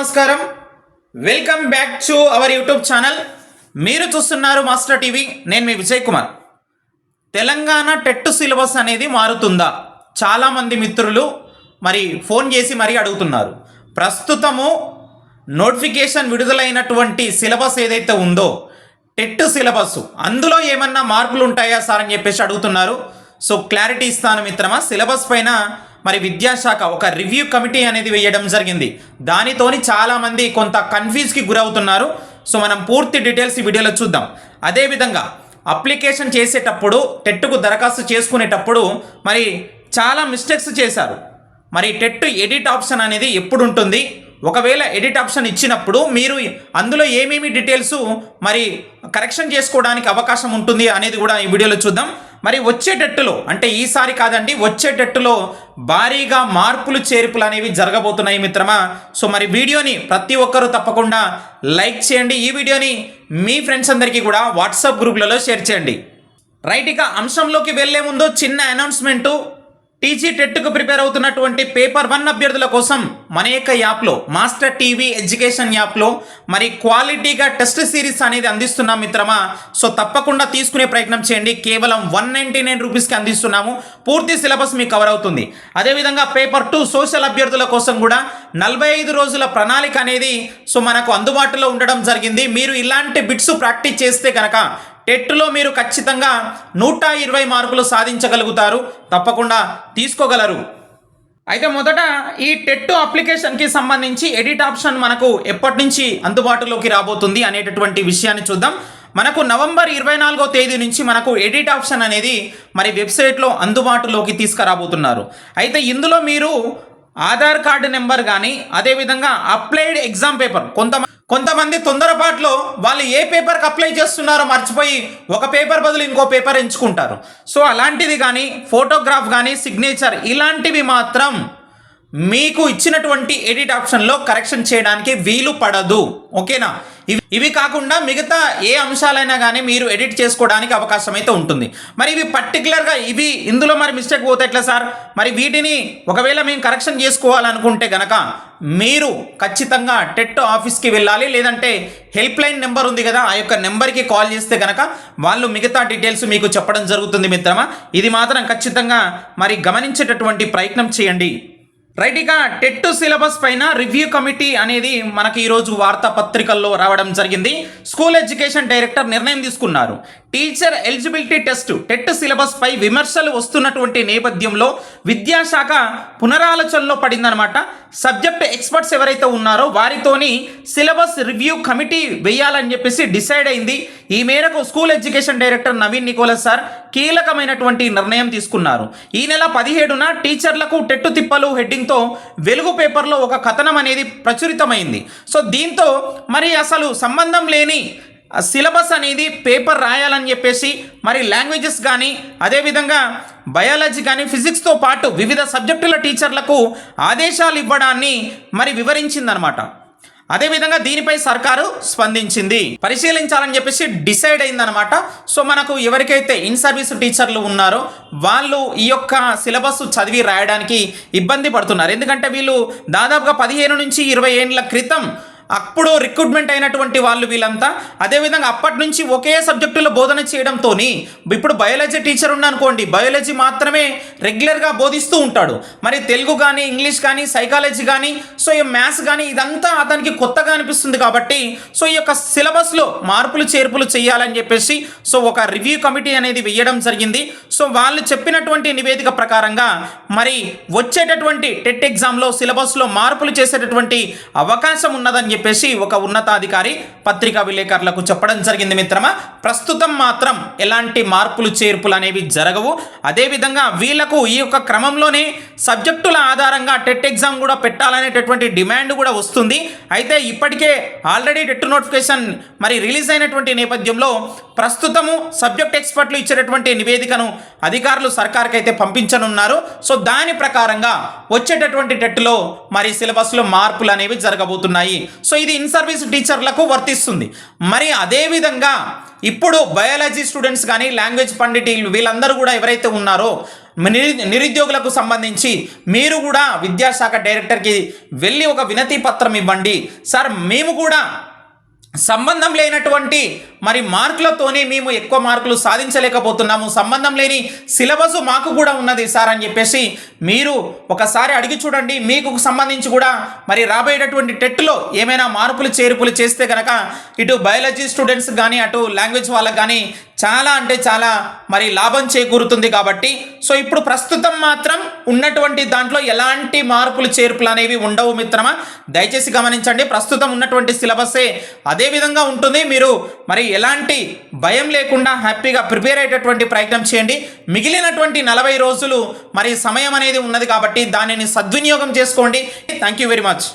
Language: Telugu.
నమస్కారం. Welcome back to our YouTube channel మీరు చూస్తున్నారు మాస్టర్ టీవీ నేను మీ విజయ్ కుమార్. తెలంగాణ టెట్ సిలబస్ అనేది మారుతుందా? చాలామంది మిత్రులు మరి ఫోన్ చేసి మరీ అడుగుతున్నారు. ప్రస్తుతము నోటిఫికేషన్ విడుదలైనటువంటి సిలబస్ ఏదైతే ఉందో టెట్ సిలబస్ అందులో ఏమన్నా మార్పులు ఉంటాయా సార్ అని చెప్పేసి అడుగుతున్నారు. సో క్లారిటీ ఇస్తాను మిత్రమా. సిలబస్ పైన మరి విద్యాశాఖ ఒక రివ్యూ కమిటీ అనేది వేయడం జరిగింది. దానితోని చాలామంది కొంత కన్ఫ్యూజ్కి గురవుతున్నారు. సో మనం పూర్తి డీటెయిల్స్ ఈ వీడియోలో చూద్దాం. అదేవిధంగా అప్లికేషన్ చేసేటప్పుడు టెట్కు దరఖాస్తు చేసుకునేటప్పుడు మరి చాలా మిస్టేక్స్ చేశారు. మరి టెట్ ఎడిట్ ఆప్షన్ అనేది ఎప్పుడు ఉంటుంది ఒకవేళ ఎడిట్ ఆప్షన్ ఇచ్చినప్పుడు మీరు అందులో ఏమేమి డీటెయిల్స్ మరి కరెక్షన్ చేసుకోవడానికి అవకాశం ఉంటుంది అనేది కూడా ఈ వీడియోలో చూద్దాం. మరి వచ్చేటట్టులో అంటే ఈసారి కాదండి వచ్చేటట్టులో భారీగా మార్పులు చేర్పులు అనేవి జరగబోతున్నాయి మిత్రమా. సో మరి వీడియోని ప్రతి ఒక్కరూ తప్పకుండా లైక్ చేయండి. ఈ వీడియోని మీ ఫ్రెండ్స్ అందరికీ కూడా వాట్సాప్ గ్రూప్లలో షేర్ చేయండి. రైట్ ఇక అంశంలోకి వెళ్ళే ముందు చిన్న అనౌన్స్మెంటు. టీజీ టెట్కు ప్రిపేర్ అవుతున్నటువంటి పేపర్ వన్ అభ్యర్థుల కోసం మన యొక్క యాప్లో మాస్టర్ టీవీ ఎడ్యుకేషన్ యాప్లో మరి క్వాలిటీగా టెస్ట్ సిరీస్ అనేది అందిస్తున్నాం మిత్రమా? సో తప్పకుండా తీసుకునే ప్రయత్నం చేయండి. కేవలం వన్ నైంటీ నైన్ రూపీస్కి అందిస్తున్నాము. పూర్తి సిలబస్ మీకు కవర్ అవుతుంది. అదేవిధంగా పేపర్ టూ సోషల్ అభ్యర్థుల కోసం కూడా నలభై ఐదు రోజుల ప్రణాళిక అనేది సో మనకు అందుబాటులో ఉండడం జరిగింది. మీరు ఇలాంటి బిట్స్ ప్రాక్టీస్ చేస్తే కనుక టెట్లో మీరు ఖచ్చితంగా నూట ఇరవై మార్కులు సాధించగలుగుతారు. తప్పకుండా తీసుకోగలరు. అయితే మొదట ఈ టెట్ అప్లికేషన్కి సంబంధించి ఎడిట్ ఆప్షన్ మనకు ఎప్పటి నుంచి అందుబాటులోకి రాబోతుంది అనేటటువంటి విషయాన్ని చూద్దాం. మనకు నవంబర్ ఇరవై నాలుగో తేదీ నుంచి మనకు ఎడిట్ ఆప్షన్ అనేది మరి వెబ్సైట్లో అందుబాటులోకి తీసుకురాబోతున్నారు. అయితే ఇందులో మీరు ఆధార్ కార్డు నెంబర్ కానీ అదేవిధంగా అప్లైడ్ ఎగ్జామ్ పేపర్ కొంత కొంతమంది తొందరపాట్లో వాళ్ళు ఏ పేపర్కి అప్లై చేస్తున్నారో మర్చిపోయి ఒక పేపర్ బదులు ఇంకో పేపర్ ఎంచుకుంటారు. సో అలాంటిది కానీ ఫోటోగ్రాఫ్ కానీ సిగ్నేచర్ ఇలాంటివి మాత్రం మీకు ఇచ్చినటువంటి ఎడిట్ ఆప్షన్లో కరెక్షన్ చేయడానికి వీలు పడదు. ఓకేనా? ఇవి ఇవి కాకుండా మిగతా ఏ అంశాలైనా కానీ మీరు ఎడిట్ చేసుకోవడానికి అవకాశం అయితే ఉంటుంది. మరి ఇవి పర్టికులర్గా ఇవి ఇందులో మరి మిస్టేక్ పోతే ఎట్లా సార్? మరి వీటిని ఒకవేళ మేము కరెక్షన్ చేసుకోవాలనుకుంటే గనక మీరు ఖచ్చితంగా టెట్ ఆఫీస్కి వెళ్ళాలి లేదంటే హెల్ప్ లైన్ నెంబర్ ఉంది కదా ఆ యొక్క నెంబర్కి కాల్ చేస్తే కనుక వాళ్ళు మిగతా డీటెయిల్స్ మీకు చెప్పడం జరుగుతుంది మిత్రమా? ఇది మాత్రం ఖచ్చితంగా మరి గమనించేటటువంటి ప్రయత్నం చేయండి. రైట్ ఇక టెట్ సిలబస్ పైన రివ్యూ కమిటీ అనేది మనకి ఈరోజు వార్తాపత్రికల్లో రావడం జరిగింది. స్కూల్ ఎడ్యుకేషన్ డైరెక్టర్ నిర్ణయం తీసుకున్నారు. Teacher eligibility test TET syllabus పై విమర్శలు వస్తున్నటువంటి నేపథ్యంలో విద్యాశాఖ పునరాలోచనలో పడిందనమాట సబ్జెక్ట్ ఎక్స్పర్ట్స్ ఎవరైతే ఉన్నారో వారితోని సిలబస్ రివ్యూ కమిటీ వేయాలని చెప్పేసి డిసైడ్ అయింది. ఈ మేరకు school education director Naveen Nicholas sir కీలకమైనటువంటి నిర్ణయం తీసుకున్నారు. ఈ నెల పదిహేడున టీచర్లకు టెట్టు తిప్పలు హెడ్డింగ్తో వెలుగు పేపర్లో ఒక కథనం అనేది ప్రచురితమైంది. సో దీంతో మరి అసలు సంబంధం లేని సిలబస్ అనేది పేపర్ రాయాలని చెప్పేసి మరి లాంగ్వేజెస్ కానీ అదేవిధంగా బయాలజీ కానీ ఫిజిక్స్తో పాటు వివిధ సబ్జెక్టుల టీచర్లకు ఆదేశాలు ఇవ్వడాన్ని మరి వివరించిందనమాట. అదేవిధంగా దీనిపై సర్కారు స్పందించింది. పరిశీలించాలని చెప్పేసి డిసైడ్ అయిందనమాట. సో మనకు ఎవరికైతే ఇన్ సర్వీస్ టీచర్లు ఉన్నారో వాళ్ళు ఈ యొక్క సిలబస్ చదివి రాయడానికి ఇబ్బంది పడుతున్నారు. ఎందుకంటే వీళ్ళు దాదాపుగా పదిహేను నుంచి ఇరవై ఏళ్ళ క్రితం అప్పుడు రిక్రూట్మెంట్ అయినటువంటి వాళ్ళు వీళ్ళంతా అదేవిధంగా అప్పటి నుంచి ఒకే సబ్జెక్టులో బోధన చేయడంతో ఇప్పుడు బయాలజీ టీచర్ ఉన్నానుకోండి బయాలజీ మాత్రమే రెగ్యులర్గా బోధిస్తూ ఉంటాడు. మరి తెలుగు కానీ ఇంగ్లీష్ కానీ సైకాలజీ కానీ సో ఈ మ్యాథ్స్ కానీ ఇదంతా అతనికి కొత్తగా అనిపిస్తుంది కాబట్టి సో ఈ యొక్క సిలబస్లో మార్పులు చేర్పులు చేయాలని చెప్పేసి సో ఒక రివ్యూ కమిటీ అనేది వేయడం జరిగింది. సో వాళ్ళు చెప్పినటువంటి నివేదిక ప్రకారంగా మరి వచ్చేటటువంటి టెట్ ఎగ్జామ్లో సిలబస్లో మార్పులు చేసేటటువంటి అవకాశం ఉన్నదని చెప్పి చెప్పేసి ఒక ఉన్నతాధికారి పత్రికా విలేకరులకు చెప్పడం జరిగింది మిత్రమా? ప్రస్తుతం మాత్రం ఎలాంటి మార్పులు చేర్పులు అనేవి జరగవు. అదేవిధంగా వీళ్ళకు ఈ యొక్క క్రమంలోనే సబ్జెక్టుల ఆధారంగా టెట్ ఎగ్జామ్ కూడా పెట్టాలనేటటువంటి డిమాండ్ కూడా వస్తుంది. అయితే ఇప్పటికే ఆల్రెడీ టెట్ నోటిఫికేషన్ మరి రిలీజ్ అయినటువంటి నేపథ్యంలో ప్రస్తుతము సబ్జెక్ట్ ఎక్స్పర్ట్లు ఇచ్చేటటువంటి నివేదికను అధికారులు సర్కార్కి అయితే పంపించనున్నారు. సో దాని ప్రకారంగా వచ్చేటటువంటి టెట్లో మరి సిలబస్లో మార్పులు అనేవి జరగబోతున్నాయి. సో ఇది ఇన్ సర్వీస్ టీచర్లకు వర్తిస్తుంది. మరి అదేవిధంగా ఇప్పుడు బయాలజీ స్టూడెంట్స్ కానీ లాంగ్వేజ్ పండితులు వీళ్ళందరూ కూడా ఎవరైతే ఉన్నారో నిరు- నిరుద్యోగులకు సంబంధించి మీరు కూడా విద్యాశాఖ డైరెక్టర్కి వెళ్ళి ఒక వినతి పత్రం ఇవ్వండి. సార్ మేము కూడా సంబంధం లేనటువంటి మరి మార్కులతోనే మేము ఎక్కువ మార్కులు సాధించలేకపోతున్నాము. సంబంధం లేని సిలబస్ మాకు కూడా ఉన్నది సార్ అని చెప్పేసి మీరు ఒకసారి అడిగి చూడండి. మీకు సంబంధించి కూడా మరి రాబోయేటటువంటి టెట్లో ఏమైనా మార్పులు చేర్పులు చేస్తే కనుక ఇటు బయాలజీ స్టూడెంట్స్ కానీ అటు లాంగ్వేజ్ వాళ్ళకి కానీ చాలా అంటే చాలా మరి లాభం చేకూరుతుంది కాబట్టి. సో ఇప్పుడు ప్రస్తుతం మాత్రం ఉన్నటువంటి దాంట్లో ఎలాంటి మార్పులు చేర్పులు అనేవి ఉండవు మిత్రమా? దయచేసి గమనించండి ప్రస్తుతం ఉన్నటువంటి సిలబస్సే అదే విధంగా ఉంటుంది. మీరు మరి ఎలాంటి భయం లేకుండా హ్యాపీగా ప్రిపేర్ అయ్యేటటువంటి ప్రయత్నం చేయండి. మిగిలినటువంటి నలభై రోజులు మరి సమయం అనేది ఉన్నది కాబట్టి దానిని సద్వినియోగం చేసుకోండి. Thank you very much